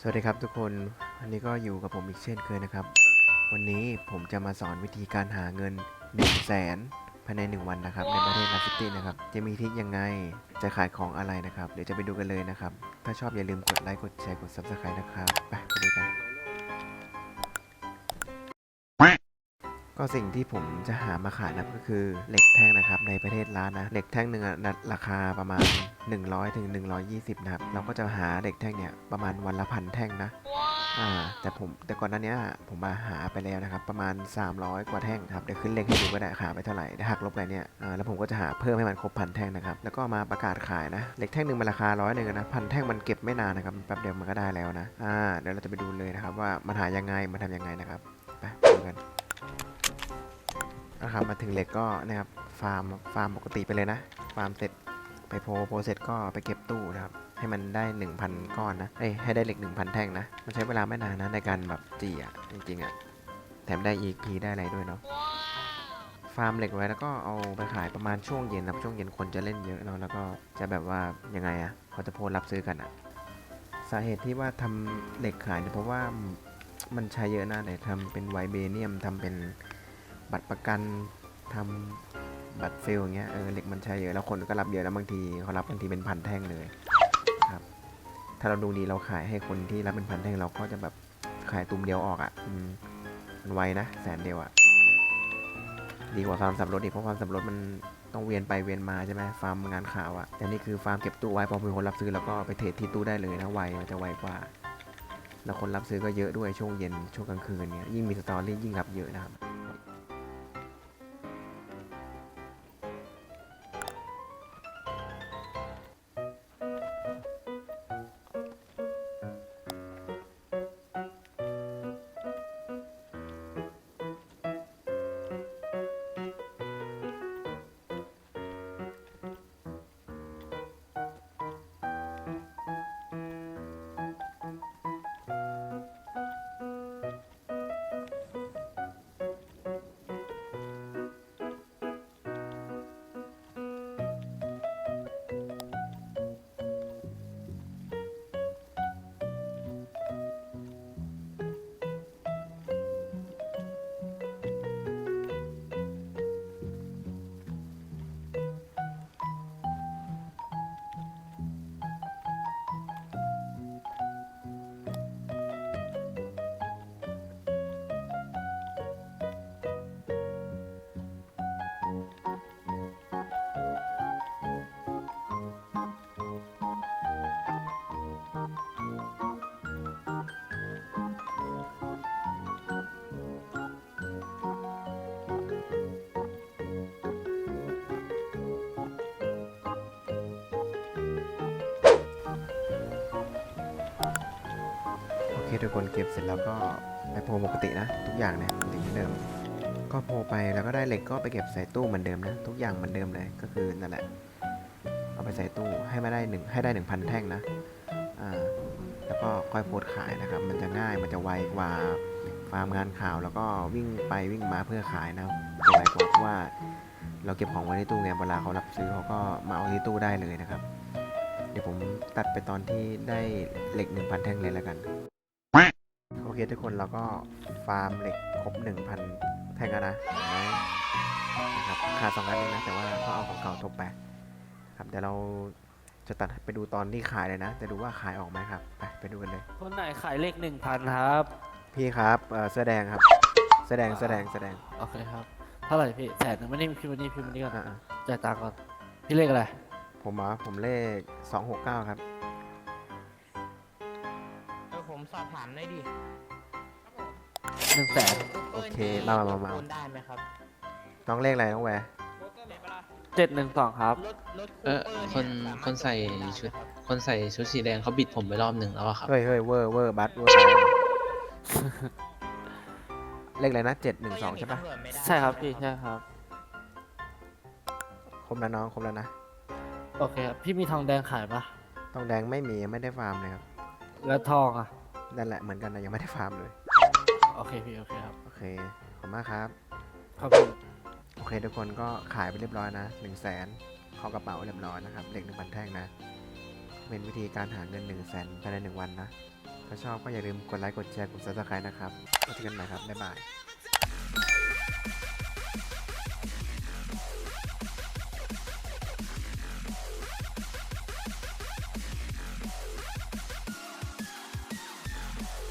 สวัสดีครับทุกคนวันนี้ก็อยู่กับผมอีกเช่นเคยนะครับ วันนี้ผมจะมาสอนวิธีการหาเงิน 1 0 0 0 0แสนภายใน 1 วันนะครับ ในประเทศลาซิตี้นะครับ จะมีทิศยังไงจะขายของอะไรนะครับ เดี๋ยวจะไปดูกันเลยนะครับ ถ้าชอบอย่าลืมกดไลค์กดแชร์กด subscribe นะครับ ไปไปดูกัน ก็สิ่งที่ผมจะหามาขายนะครับก็คือเหล็กแท่งนะครับในประเทศลาวนะเหล็กแท่งหนึ่งอะนะราคาประมาณ 100ถึง120 นะครับ เราก็จะหาเหล็กแท่งเนี่ยประมาณวันละพันแท่งนะอ่าแต่ผมแต่ก่อนหน้านี้ผมมาหาไปแล้วนะครับ ประมาณ 300 กว่าแท่งนะครับเดี๋ยวขึ้นเลขให้ดูก็ได้หาไปเท่าไหร่ได้หักลบไปเนี่ยอ่าแล้วผมก็จะหาเพิ่มให้มันครบพันแท่งนะครับแล้วก็มาประกาศขายนะเหล็กแท่งหนึ่งมันราคาร้อยหนึ่งนะพันแท่งมันเก็บไม่นานนะครับแป๊บเดียวมันก็ได้แล้วนะอ่าเดี๋ยวเราจะไปดูเลยนะครับว่ามันหายังไงมันทำยังไงนะครับไปดูกัน นะครับมาถึงเหล็กก็นะครับฟาร์มฟาร์มปกติไปเลยนะฟาร์มเสร็จไปโพลโพลเสร็จก็ไปเก็บตู้นะครับให้มันได้ 1,000 ก้อนนะเอ้ยให้ได้เหล็ก 1,000 แท่งนะ มันใช้เวลาไม่นานนะในการแบบจีอะ จริงๆอะ แถมได้ EP ได้อะไรด้วยเนาะ ฟาร์มเหล็กไว้แล้วก็เอาไปขายประมาณช่วงเย็นนะช่วงเย็นคนจะเล่นเยอะเนาะ แล้วก็จะแบบว่ายังไงอะเขาจะโพลรับซื้อกันอะ สาเหตุที่ว่าทำเหล็กขายเนี่ยเพราะว่ามันใช้เยอะนะแต่ทำเป็นไวเบเนียมทำเป็น บัตรประกันทำบัตรเซลอย่างเงี้ยเออเหล็กมันใช้เยอะแล้วคนก็รับเยอะแล้วบางทีเขารับบางทีเป็นพันแท่งเลยครับ ถ้าเราดูดีเราขายให้คนที่รับเป็นพันแท่งเราก็จะแบบขายตุ่มเดียวออกอะ่ะอืมมันไวนะแสนเดียวอะ่ะดีกว่าฟาร์มสับรถอีกเพราะฟาร์มสับรถมันต้องเวียนไปเวียนมาใช่ไหมฟาร์มงานข่าวอะ่ะแต่นี่คือฟาร์มเก็บตู้ไว้พอมีคนรับซื้อแล้วก็ไปเทรดที่ตู้ได้เลยนะไวจะไวกว่าแล้วคนรับซื้อก็เยอะด้วยช่วงเย็นช่วงกลางคืนเนี้ยยิ่งมีสตอรี่ยิ่งรับเยอะนะครับ เคทุกคนเก็บเสร็จแล้วก็ไปโพลปกตินะ ทุกอย่างเนี่ยปกติเหมือนเดิม ก็โพลไปแล้วก็ได้เหล็กก็ไปเก็บใส่ตู้เหมือนเดิมนะ ทุกอย่างเหมือนเดิมเลยก็คือนั่นแหละ เอาไปใส่ตู้ให้มาได้หนึ่งให้ได้หนึ่งพันแท่งนะอ่าแล้วก็ค่อยโพสขายนะครับ มันจะง่ายมันจะไวกว่าฟาร์มงานข่าวแล้วก็วิ่งไปวิ่งมาเพื่อขายนะจะไวกว่าเพราะว่าเราเก็บของไว้ในตู้ไงเวลาเขารับซื้อเขาก็มาเอาที่ตู้ได้เลยนะครับ เดี๋ยวผมตัดไปตอนที่ได้เหล็ก 1,000 แท่งเลยแล้วกัน เคทุกคนเราก็ฟาร์มเหล็กครบ 1,000 แท่งแล้วนะเห็นไหมนะครับขาดสองอันเองนะแต่ว่าก็เอาของเก่าทบไปครับเดี๋ยวเราจะตัดไปดูตอนที่ขายเลยนะ จะดูว่าขายออกไหมครับ ไปไปดูกันเลย คนไหนขายเลขหนึ่งพันครับพี่ครับเอ่อเสื้อแดงครับเสื้อแดงเสื้อแดงเสื้อแดงโอเคครับเท่าไหร่พี่แสนหนึ่งไม่ได้พิมพ์วันนี้พิมพ์วันนี้ก่อนอ่าจ่ายตังค์ก่อนพี่เลขอะไรๆผมเหรอผมเลข 269 ครับ เออผมสอบถามได้ดิ หนึ่งแสนโอเคมามามามา โอนได้ไหมครับต้องเลขอะไรน้องแวร์เจ็ดหนึ่งสองครับ รถรถเออคูปร์คนเยสามารถคนใส่โอนได้ชุดไหมครับคนใส่ชุดสีแดงเขาบิดผมไปรอบหนึ่งแล้วอะครับ เฮ้ยเฮ้ยเวอร์เวอร์บัสเวอร์ไปเลขอะไรนะ712ใช่ปะก็ยังหนีตำรวจไม่ได้ใช่ครับพี่ใช่ครับ ครบแล้วน้องครบแล้วนะโอเคครับพี่มีทองแดงขายปะทองแดงไม่มีไม่ได้ฟาร์มเลยครับแล้วทองอะนั่นแหละเหมือนกันนะยังไม่ได้ฟาร์มเลย โอเคพี่โอเคครับ โอเค ขอบคุณมากครับ ครับพี่โอเคทุกคนก็ขายไปเรียบร้อยนะ1นึ่งแสนเข้ากระเป๋าเรียบร้อยนะครับเหล็กหนึ่งพันแท่งนะ เป็นวิธีการหาเงิน1นึ่งแสนภายในหนึ่งวันนะ ถ้าชอบก็อย่าลืมกดไลค์กดแชร์กด subscribe นะครับไว้เจอกันใหม่ครับบ๊ายบาย